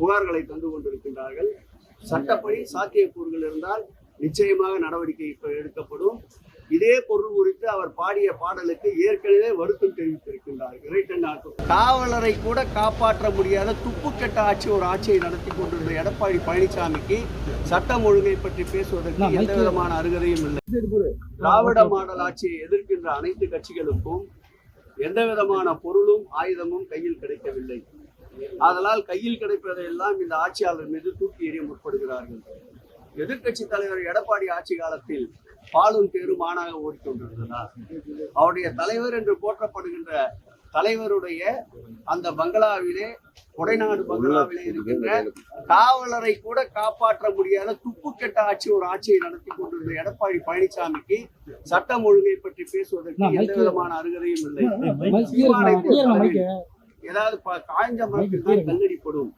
புகார்களை தந்து கொண்டிருக்கின்றார்கள். சட்டப்படி சாத்தியக்கூறுகள் இருந்தால் நிச்சயமாக நடவடிக்கை எடுக்கப்படும். இதே பொருள் குறித்து அவர் பாடிய பாடலுக்கு ஏற்கனவே வருத்தம் தெரிவித்திருக்கின்றார். இறைட்டன் நாட்டு காவலரை கூட காப்பாற்ற முடியாத துப்புக்கெட்ட ஆட்சி ஒரு ஆட்சியை நடத்தி கொண்டிருந்த எடப்பாடி பழனிசாமிக்கு சட்டம் ஒழுங்கை பற்றி பேசுவதற்கு எந்த விதமான அருகதையும் இல்லை. திராவிட மாடல் ஆட்சியை எதிர்க்கின்ற அனைத்து கட்சிகளுக்கும் எந்த விதமான பொருளும் ஆயுதமும் கையில் கிடைக்கவில்லை. ஆதலால் கையில் கிடைப்பதையெல்லாம் இந்த ஆட்சியாளர் மீது தூக்கி எறிய முற்படுகிறார்கள். எதிர்க்கட்சி தலைவர் எடப்பாடி ஆட்சி காலத்தில் பாலும் தேரும் ஆணாக ஓடிக்கொண்டிருந்ததா? அவருடைய தலைவர் என்று போற்றப்படுகின்ற தலைவருடைய அந்த பங்களாவிலே கொடைநாடு பங்களாவிலே இருக்கின்ற காவலரை கூட காப்பாற்ற முடியாத துப்புக்கெட்ட ஆட்சி ஒரு ஆட்சியை நடத்தி கொண்டிருந்த எடப்பாடி பழனிசாமிக்கு சட்டம் ஒழுங்கை பற்றி பேசுவதற்கு எந்த விதமான அருகதையும் இல்லை. ஏதாவது காய்ஞ்ச மரத்தில் தான் கல்லடிப்படும்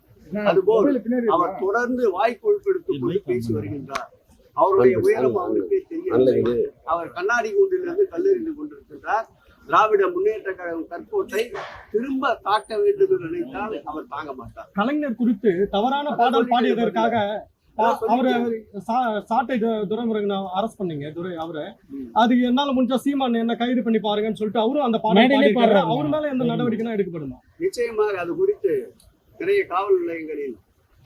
அதுபோல் அவர் தொடர்ந்து வாய் கொழுப்பெடுத்துக் கொண்டு பேசி வருகின்றார். அவருடைய உயரம் அவருக்கே தெரியவில்லை அவர் கண்ணாடி கூண்டிலிருந்து கல்லெறிந்து கொண்டிருக்கின்றார். திராவிட முன்னேற்ற கழகம் கற்போட்டை திரும்ப தாக்க வேண்டும் என்று நினைத்தால் அவர் தாங்க மாட்டார். கலைஞர் குறித்து தவறான பாடல் பாடியதற்காக அவரு சாட்டை துரைமுருகனை அரெஸ்ட் பண்ணீங்க துரை அவரை. அது என்னால முடிஞ்சா சீமான் என்ன கைது பண்ணி பாருங்கன்னு சொல்லிட்டு அவரும் அந்த பாடல். அவர் மேல எந்த நடவடிக்கைனா எடுக்கப்படுமா? நிச்சயமாக அது குறித்து நிறைய காவல் நிலையங்களில்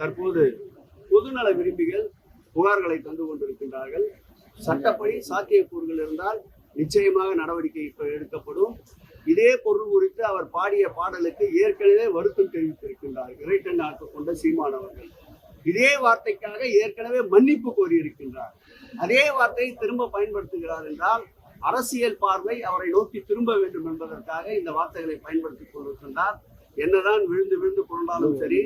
தற்போது பொதுநல விரும்பிகள் புகார்களை தந்து கொண்டிருக்கின்றார்கள். சட்டப்படி சாத்தியக்கூறுகள் இருந்தால் நிச்சயமாக நடவடிக்கை எடுக்கப்படும். இதே பொருள் குறித்து அவர் பாடிய பாடலுக்கு ஏற்கனவே வருத்தம் தெரிவித்திருக்கின்றார். இறைட்டன் நாட்டு கொண்ட சீமான் அவர்கள். இதே வார்த்தைக்காக ஏற்கனவே மன்னிப்பு கோரியிருக்கின்றார். அதே வார்த்தையை திரும்ப பயன்படுத்துகிறார் என்றால் அரசியல் பார்வை அவரை நோக்கி திரும்ப வேண்டும் என்பதற்காக இந்த வார்த்தைகளை பயன்படுத்திக் கொண்டிருக்கின்றார். என்னதான் விழுந்து விழுந்து கொண்டாலும் சரி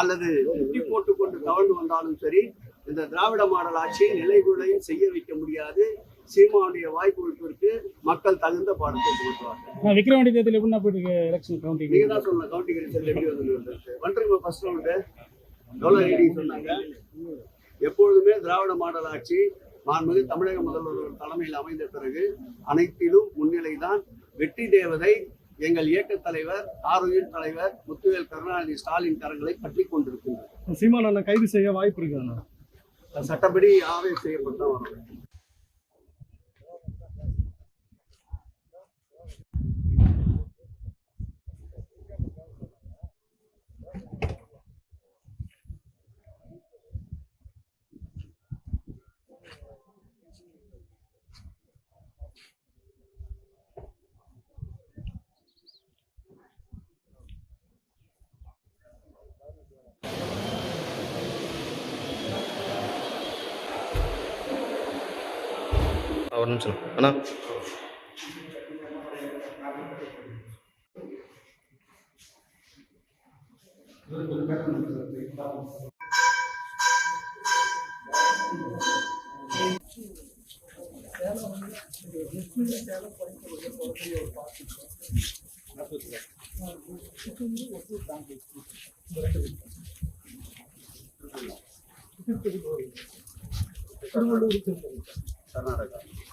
அல்லது முட்டி போட்டுக் கொண்டு தவழ்ந்து வந்தாலும் சரி இந்த திராவிட மாடல் ஆட்சியை நிலைகுலையும் செய்ய வைக்க முடியாது. சீமானுடைய வாய்ப்புகளுக்கு மக்கள் தகுந்த பாடத்தை நான் விக்ரவாண்டி தேர்தல் எப்படின்னா போயிட்டு எலெக்ஷன் கவுண்டிங் நீங்க தான் சொல்லணும் கவுண்டிங் ரிசல்ட் எப்படி வந்து வந்துருக்கு ஃபர்ஸ்ட் ரவுண்டு எவ்வளோ ரீடிங் சொன்னாங்க. எப்பொழுதுமே திராவிட மாடல் ஆட்சி மாண்புமிகு தமிழக முதல்வர் தலைமையில் அமைந்த பிறகு அனைத்திலும் முன்னிலைதான் வெற்றி தேவதை எங்கள் இயக்க தலைவர் ஆரோக்கிய தலைவர் முத்துவேல் கருணாநிதி ஸ்டாலின் கரங்களை பற்றி கொண்டிருக்கின்றார் சீமான் அண்ணன் கைது செய்ய வாய்ப்பு இருக்கு சட்டப்படி ஆவே செய்யப்பட்டு ஒரு நிமிஷம் அண்ணா கர்நாடகா எனக்கு ஒண்ணுமே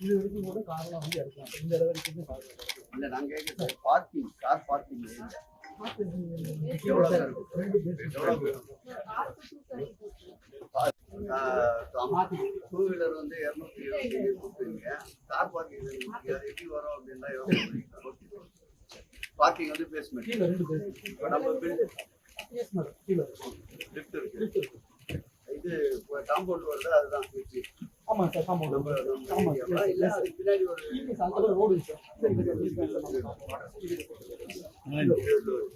இது வரைக்கும் கூட காரணம் வந்து இருக்கலாம் இந்த காரணம் இல்லை நாங்கள் கேட்குறது பார்க்கிங் கார் பார்க்கிங் எவ்வளோ டூ வீலர் வந்து இரநூத்தி இருபத்தி கார் பார்க்கிங் எப்படி வரும் அப்படின்னா பார்க்கிங் வந்து பேஸ்மெண்ட் கீழே ரெண்டு பேர். இப்போ நம்ம பில் எஸ் மேடம் கீழே லிஃப்ட் இருக்கு. இது காம்பவுண்ட் வருது அதுதான் வச்சு ஆமா சார் ஆமா நம்ம ஆமா இல்ல அதுக்கு பின்னாடி ஒரு அந்த ரோடு சார்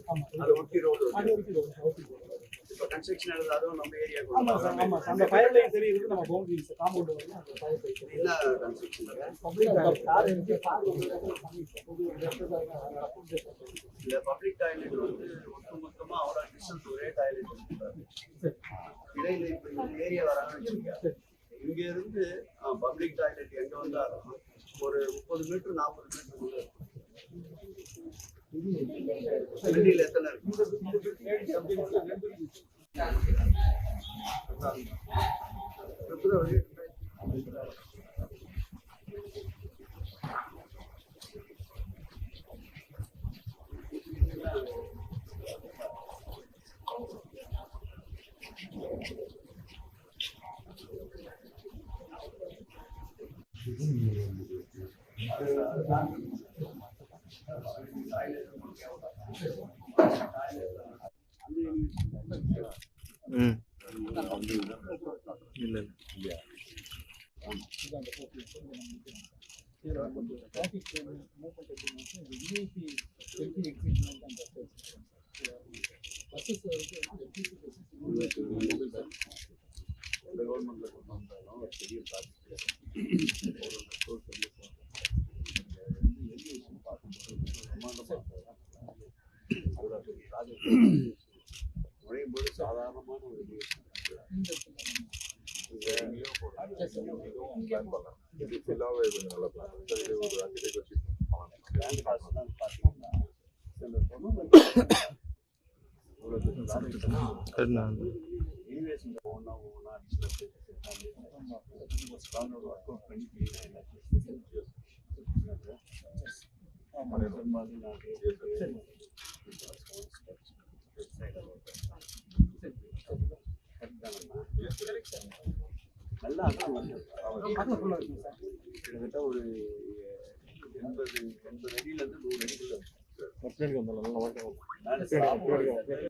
ஆமா. அது ஒட்டி ரோடு அது வரைக்கும் ரோடு இப்போ கன்ஸ்ட்ரக்ஷன் எழுது அதுவும் நம்ம ஏரியா ஆமா சார் ஆமா சார். அந்த ஃபயர் லைன் தெரியுது நம்ம பவுண்டரி சார் காம்பவுண்ட் வந்து அந்த ஃபயர் லைன் தெரியுது என்ன கன்ஸ்ட்ரக்ஷன் பப்ளிக் இந்த பப்ளிக் டாய்லெட் வந்து ஒட்டுமொத்தமா அவ்வளோ டிஸ்டன்ஸ் ஒரே டாய்லெட் இருக்கு இடையில இப்போ இந்த ஏரியா வராங்கன்னு வச்சுக்கோங்க. இங்க இருந்து பப்ளிக் டாய்லெட் எங்க வந்தாலும் ஒரு முப்பது மீட்டர் நாற்பது மீட்டர் உள்ள இருக்கும். வெளியில எத்தனை இருக்கு? பிப்ரவரி ம் இல்லை இல்லை கவர்மெண்ட்ல கொண்டு வந்தாலும் ஒரு பெரிய ப்ராஜெக்ட் சாதாரணமான ஒரு லேண்ட் நல்லா அதான் வந்து கிட்டத்தட்ட ஒரு எண்பது எண்பது அடியில இருந்து நூறு அடிக்குள்ள மேலே